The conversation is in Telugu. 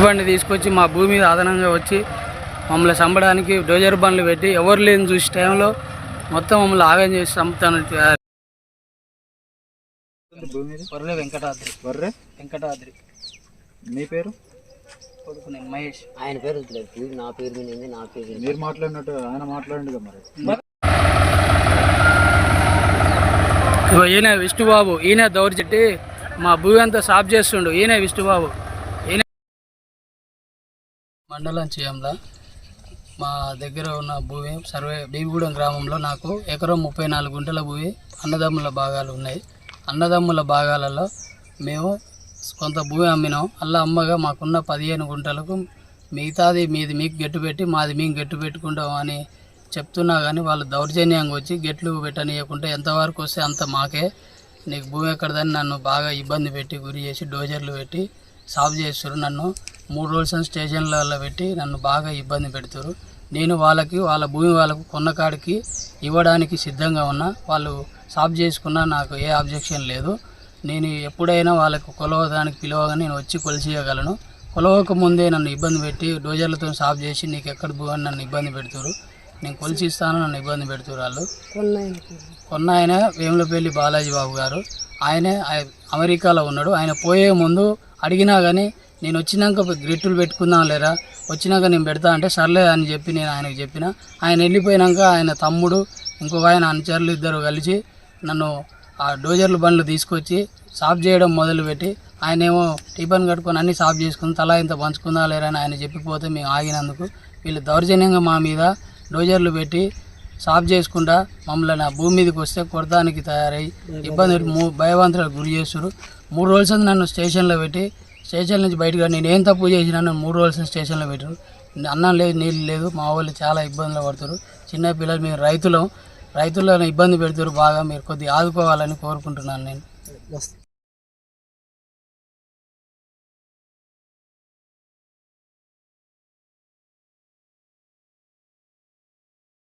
తీసుకొచ్చి మా భూమి మీద అదనంగా వచ్చి మమ్మల్ని చంపడానికి డోజర్ బండ్లు పెట్టి ఎవరు లేని చూసి టైంలో మొత్తం మమ్మల్ని ఆగం చేసి చంపుతాను వెంకటాద్రి. వెంకటాద్రి. మీ పేరు? మహేష్. ఆయన పేరు నా పేరు మీద ఉంది నా పేరు మీరు మాట్లాడినట్టు ఆయన మాట్లాడండి కదా మరి. ఇగో ఈయన విష్ణుబాబు ఈయన దౌర్జెట్టి మా భూమి అంతా సాఫ్ చేస్తుండు ఈయన విష్ణుబాబు. మండలం చేయంలా. మా దగ్గర ఉన్న భూమి సర్వే బీబిగూడెం గ్రామంలో నాకు ఎకరం ముప్పై నాలుగు గుంటల భూమి అన్నదమ్ముల భాగాలు ఉన్నాయి. అన్నదమ్ముల భాగాలలో మేము కొంత భూమి అమ్మినాం. అలా అమ్మగా మాకున్న పదిహేను గుంటలకు మిగతాది మీది మీకు గెట్టు పెట్టి మాది మేము గెట్టు పెట్టుకుంటాం అని చెప్తున్నా కానీ వాళ్ళు దౌర్జన్యంగా వచ్చి గెట్లు పెట్టనీయకుండా ఎంతవరకు వస్తే అంత మాకే. నీకు భూమి ఎక్కడదని నన్ను బాగా ఇబ్బంది పెట్టి గురి చేసి డోజర్లు పెట్టి సాఫ్ చేస్తారు నన్ను. మూడు రోజులు స్టేషన్లలో పెట్టి నన్ను బాగా ఇబ్బంది పెడతారు నేను వాళ్ళకి వాళ్ళ భూమి వాళ్ళకు కొన్నకాడికి ఇవ్వడానికి సిద్ధంగా ఉన్నా. వాళ్ళు సాఫ్ చేసుకున్నా నాకు ఏ అబ్జెక్షన్ లేదు. నేను ఎప్పుడైనా వాళ్ళకు కొలవడానికి పిలవగా నేను వచ్చి కొలిసియగలను కొలవక ముందే నన్ను ఇబ్బంది పెట్టి డోజర్లతో సాఫ్ చేసి నీకు ఎక్కడ భూ అని నన్ను ఇబ్బంది పెడతారు నేను కొలిసి ఇస్తాను నన్ను ఇబ్బంది పెడుతున్నారు వాళ్ళు. కొన్న ఆయన వేములపల్లి బాలాజీ బాబు గారు. ఆయనే అమెరికాలో ఉన్నాడు. ఆయన పోయే ముందు అడిగినా కానీ నేను వచ్చినాక గ్రిట్టులు పెట్టుకుందాం లేరా? వచ్చినాక నేను పెడతా అంటే సర్లే అని చెప్పి నేను ఆయనకు చెప్పిన. ఆయన వెళ్ళిపోయినాక ఆయన తమ్ముడు ఇంకొక ఆయన అనుచరులు ఇద్దరు కలిసి నన్ను ఆ డోజర్ల బండ్లు తీసుకొచ్చి సాఫ్ చేయడం మొదలుపెట్టి ఆయన ఏమో టిఫిన్ కట్టుకొని అన్ని సాఫ్ చేసుకుని తలా ఇంత పంచుకుందా లేరా అని ఆయన చెప్పిపోతే మేము ఆగినందుకు వీళ్ళు దౌర్జన్యంగా మా మీద డోజర్లు పెట్టి సాఫ్ చేసుకుంటా మమ్మల్ని ఆ భూమి మీదకి వస్తే కొడతానికి తయారై ఇబ్బంది భయవంతులకు గురి చేస్తారు మూడు రోజులు నన్ను స్టేషన్లో పెట్టి స్టేషన్ నుంచి బయటకు నేను ఏం తప్పు చేసినా మూడు రోజులు స్టేషన్లో పెట్టారు. అన్నం లేదు నీళ్ళు లేదు మా వాళ్ళు చాలా ఇబ్బందులు పడతారు చిన్న పిల్లలు మేము రైతులం రైతులను ఇబ్బంది పెడతారు బాగా మీరు కొద్దిగా ఆదుకోవాలని కోరుకుంటున్నాను నేను.